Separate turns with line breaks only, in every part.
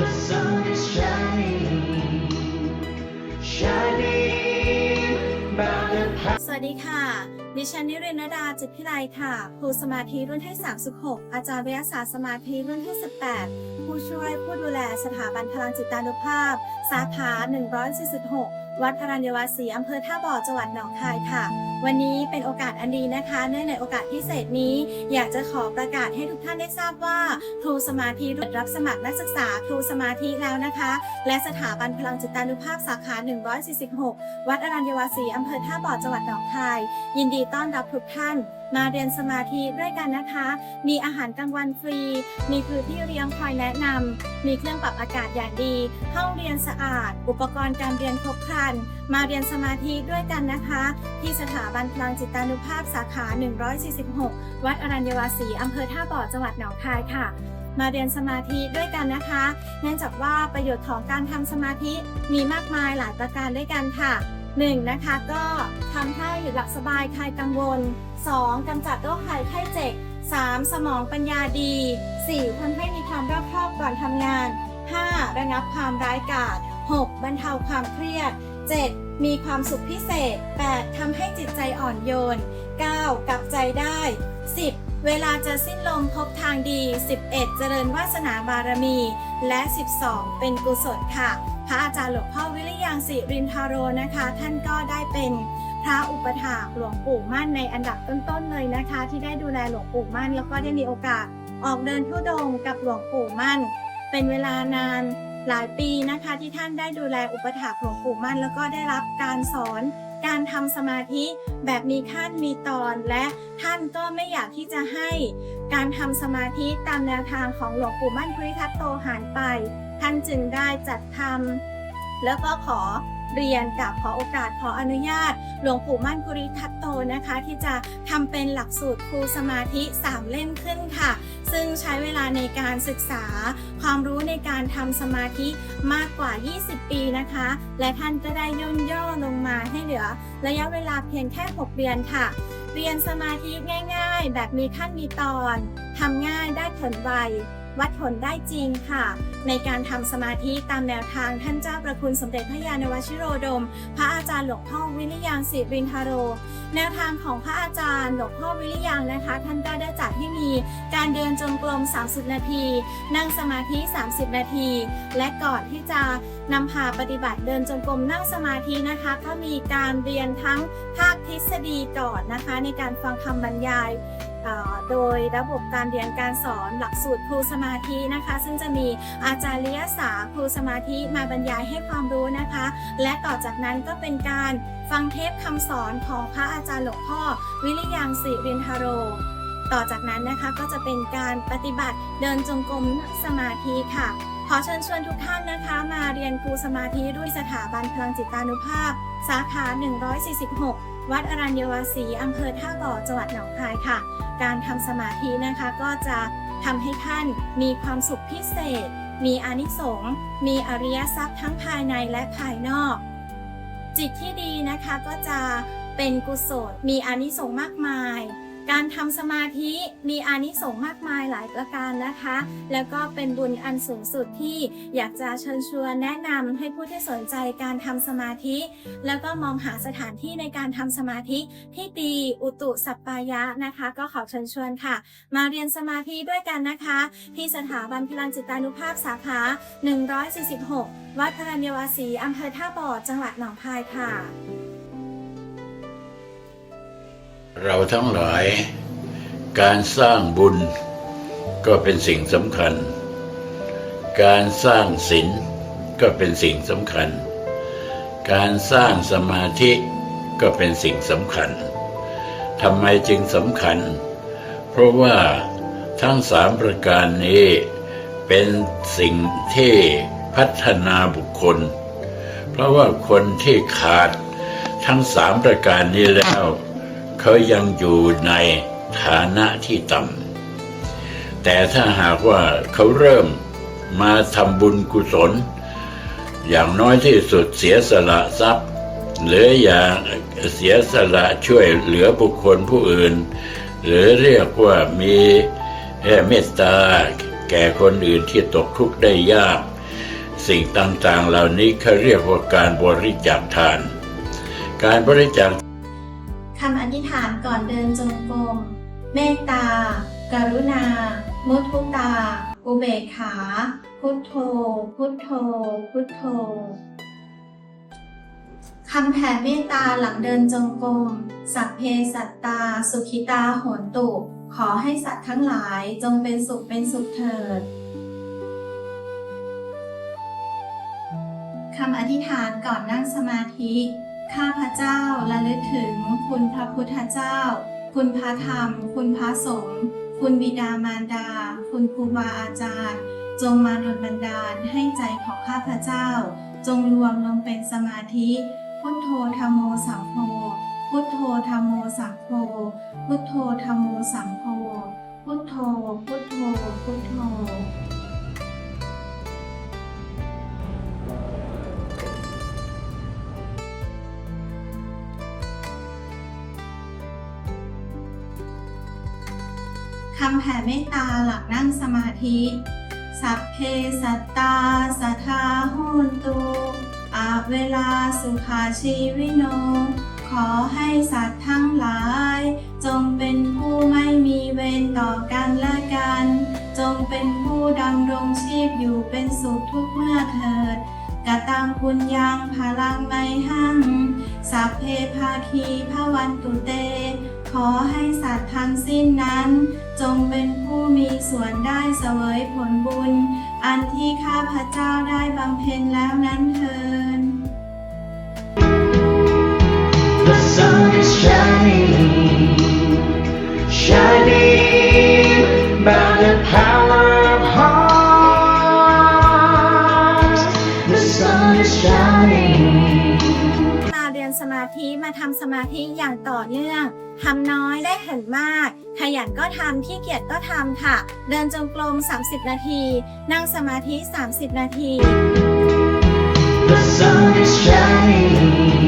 the sun is shining, shining by the power.
สวัสดีค่ะ ดิฉันนิรินดาจิตพิไลค่ะ ครูสมาธิรุ่นที่ 36 อาจารย์วิทยาศาสตร์สมาธิรุ่นที่ 18 ผู้ช่วยผู้ดูแลสถาบันพลังจิตานุภาพ สาขา 146 วัดอรัญญวาสีอำเภอท่าบ่อจังหวัดหนองคายค่ะ วันนี้เป็นโอกาสอันดีนะคะเนื่องในโอกาสพิเศษนี้ อยากจะขอประกาศให้ทุกท่านได้ทราบว่าครูสมาธิรดรับสมัครนักศึกษาครูสมาธิแล้วนะคะ และสถาบันพลังจิตานุภาพสาขา 146 วัดอรัญญวาสีอำเภอท่าบ่อจังหวัดหนองคาย ยินดีต้อนรับทุกท่าน มาเรียนสมาธิด้วยกันนะคะ มีอาหารกลางวันฟรี มีพื้นที่เรียงคอยแนะนำ มีเครื่องปรับอากาศอย่างดี ห้องเรียนสะอาด อุปกรณ์การเรียนครบครัน มาเรียนสมาธิด้วยกันนะคะ ที่สถาบันพลังจิตานุภาพสาขา 146 วัดอรัญญวาสีอำเภอท่าบ่อจังหวัดหนองคายค่ะมาเรียนสมาธิด้วยกันนะคะ เนื่องจากว่าประโยชน์ของการทำสมาธิมีมากมายหลายประการด้วยกันค่ะ 1. นะคะก็ทำให้หลับสบายคลายกังวล 2. กำจัดโรคภัยไข้เจ็บ 3. สมองปัญญาดี 4. ทำให้มีความรอบคอบก่อนทำงาน 5. ระงับความร้ายกาจ 6. บรรเทาความเครียด 7. มีความสุขพิเศษ 8. ทำให้จิตใจอ่อนโยน 9. กลับใจได้ 10. เวลาจะสิ้นลมพบทางดี 11. เจริญวาสนาบารมี และ 12. เป็นกุศลค่ะ พระอาจารย์หลวงพ่อวิริยังสิรินทาโรนะคะ ท่านก็ได้เป็น พระอุปถากหลวงปู่มั่นในอันดับต้นๆเลยนะคะ ที่ได้ดูแลหลวงปู่มั่น แล้วก็ได้มีโอกาสออกเดินทุดงกับหลวงปู่มั่น เป็นเวลานานหลายปีนะคะ ที่ท่านได้ดูแลอุปถากหลวงปู่มั่น แล้วก็ได้รับการสอนการทำสมาธิแบบมีขั้นมีตอนและท่านก็ไม่อยากที่จะให้การทำสมาธิตามแนวทางของหลวงปู่มั่นภูริทัตโตหายไป ท่านจึงได้จัดทำแล้วก็ขอ เรียนกับขอโอกาสขออนุญาต หลวงปู่มั่นภูริทัตโตนะคะ ที่จะทำเป็นหลักสูตรครูสมาธิ 3 เล่มขึ้นค่ะ ซึ่งใช้เวลาในการศึกษา ความรู้ในการทำสมาธิมากกว่า 20 ปีนะคะ และท่านก็ได้ย่นย่อลงมาให้เหลือ ระยะเวลาเพียงแค่ 6 เดือนค่ะเรียนสมาธิง่าย ๆ แบบมีขั้นมีตอน ทำง่ายได้ผลไว วัดผลได้จริงค่ะ ในการทำสมาธิตามแนวทางท่านเจ้าประคุณสมเด็จพระยาณวชิโรดม พระอาจารย์หลวงพ่อวิริยังศิรินทาโร แนวทางของพระอาจารย์หลวงพ่อวิริยังนะคะ ท่านก็ได้จัดให้มีการเดินจงกรม 30 นาที นั่งสมาธิ 30 นาที และก่อนที่จะนำพาปฏิบัติเดินจงกรมนั่งสมาธินะคะ ก็มีการเรียนทั้งภาคทฤษฎีก่อนนะคะ ในการฟังคำบรรยาย โดยระบบการเรียนการสอนหลักสูตรครูสมาธินะคะ ซึ่งจะมีอาจารย์ลิยศาครูสมาธิมาบรรยายให้ความรู้นะคะ และต่อจากนั้นก็เป็นการฟังเทปคำสอนของพระอาจารย์หลวงพ่อ วิริยังสิรินทโรต่อจากนั้นนะคะก็จะเป็นการปฏิบัติเดินจงกรมสมาธิค่ะ ขอเชิญชวนทุกท่านนะคะ มาเรียนครูสมาธิด้วยสถาบันพลังจิตานุภาพ สาขา 146 วัดอรัญญวาสีอำเภอท่าบ่อจังหวัดหนองคายค่ะ การทำสมาธินะคะก็จะทำให้ท่านมีความสุขพิเศษ มีอนิสงส์มีอริยทรัพย์ทั้งภายในและภายนอก จิตที่ดีนะคะก็จะเป็นกุศลมีอนิสงส์มากมาย การทำสมาธิมีอานิสงส์มากมายหลายประการนะคะ แล้วก็เป็นบุญอันสูงสุดที่อยากจะเชิญชวนแนะนำให้ผู้ที่สนใจการทำสมาธิ แล้วก็มองหาสถานที่ในการทำสมาธิที่ดีอุตุสัปปายะนะคะ ก็ขอเชิญชวนค่ะ มาเรียนสมาธิด้วยกันนะคะ ที่สถาบันพลังจิตานุภาพสาขา 146 วัดพรัญญวาสีอำเภอท่าบ่อจังหวัดหนองคายค่ะ
เราทั้งหลาย การสร้างบุญก็เป็นสิ่งสำคัญ การสร้างศีลก็เป็นสิ่งสำคัญ การสร้างสมาธิก็เป็นสิ่งสำคัญทำไมจึงสำคัญ เพราะว่าทั้งสามประการนี้เป็นสิ่งที่พัฒนาบุคคล เพราะว่าคนที่ขาดทั้งสามประการนี้แล้ว เขายังอยู่ในฐานะที่ต่ำแต่ถ้าหากว่าเขาเริ่มมาทำบุญกุศล อย่างน้อยที่สุดเสียสละทรัพย์ หรืออย่างเสียสละช่วยเหลือบุคคลผู้อื่น หรือเรียกว่ามีเมตตาแก่คนอื่นที่ตกทุกข์ได้ยาก สิ่งต่างๆเหล่านี้เขาเรียกว่าการบริจาคทาน การบริจาค
คำอธิษฐานก่อนเดินจงกรม เมตตา กรุณา มุทุตา อุเบกขา พุทโธ พุทโธ พุทโธ คำแผ่เมตตาหลังเดินจงกรม สัพเพสัตตา สุขิตาโหนตุ ขอให้สัตว์ทั้งหลายจงเป็นสุขเป็นสุขเถิดคำอธิษฐานก่อนนั่งสมาธิ ข้าพระเจ้าระลึกถึงคุณพระพุทธเจ้า คุณพระธรรม คุณพระสงฆ์ คุณบิดามารดา คุณครูบาอาจารย์ จงมาดลบันดาลให้ใจของข้าพระเจ้า จงรวมลงเป็นสมาธิ พุทโธธรรมโมสังโฆ พุทโธธรรมโมสังโฆ พุทโธธรรมโมสังโฆ คำแผ่เมตตาหลังนั่งสมาธิ สัพเพสัตตาสัทธาโหนตุอาเวลาสุขาชีวิโน ขอให้สัตว์ทั้งหลาย จงเป็นผู้ไม่มีเวรต่อกันและกัน จงเป็นผู้ดำรงชีพอยู่เป็นสุขทุกเมื่อเถิดกะตังปุญญังพลังไมหัง สัพเพภาคีพระวันตุเต อให้สัตว์ทั้งสิ้นนั้น จงเป็นผู้มีส่วนได้เสวยผลบุญ อันที่ข้าพระเจ้าได้บำเพ็ญแล้วนั้นเทิน
The sun is shining, shining by the power of heart. The sun is shining.
ธิมาทำสมาธิอย่างต่อเนื่องทำน้อยได้เห็นมาก ขยันก็ทำขี้เกียจก็ทำค่ะ เดินจงกรม 30 นาที นั่งสมาธิ 30 นาที
The sun is shining, shining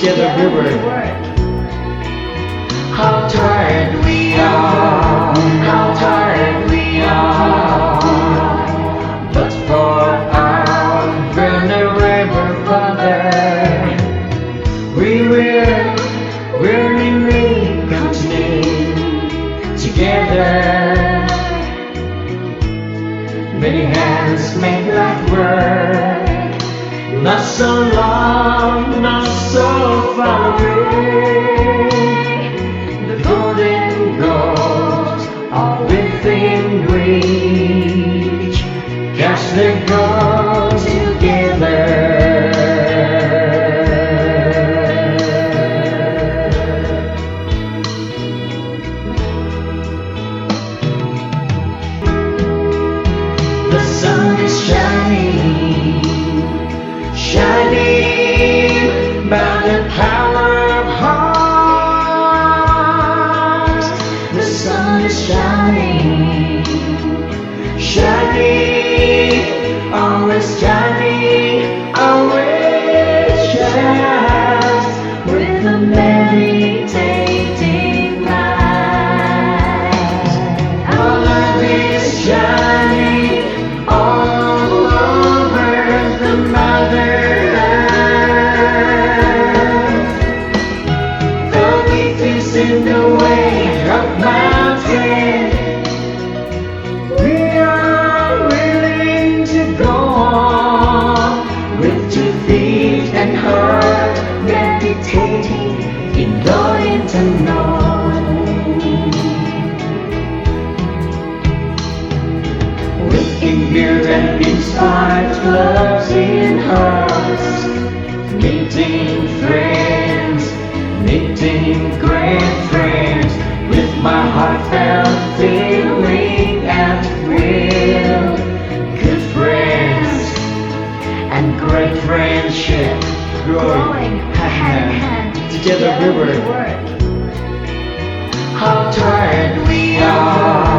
Together we work. How tired we are, how tired we are. But for our venerable Father, we will willingly continue together. Many hands make light work. Not so long, always shining,
and inspired loves in us. Meeting friends, meeting great friends, with my heartfelt feeling and will. Good friends and great friendship growing hand in hand. Together we work. How tired we are,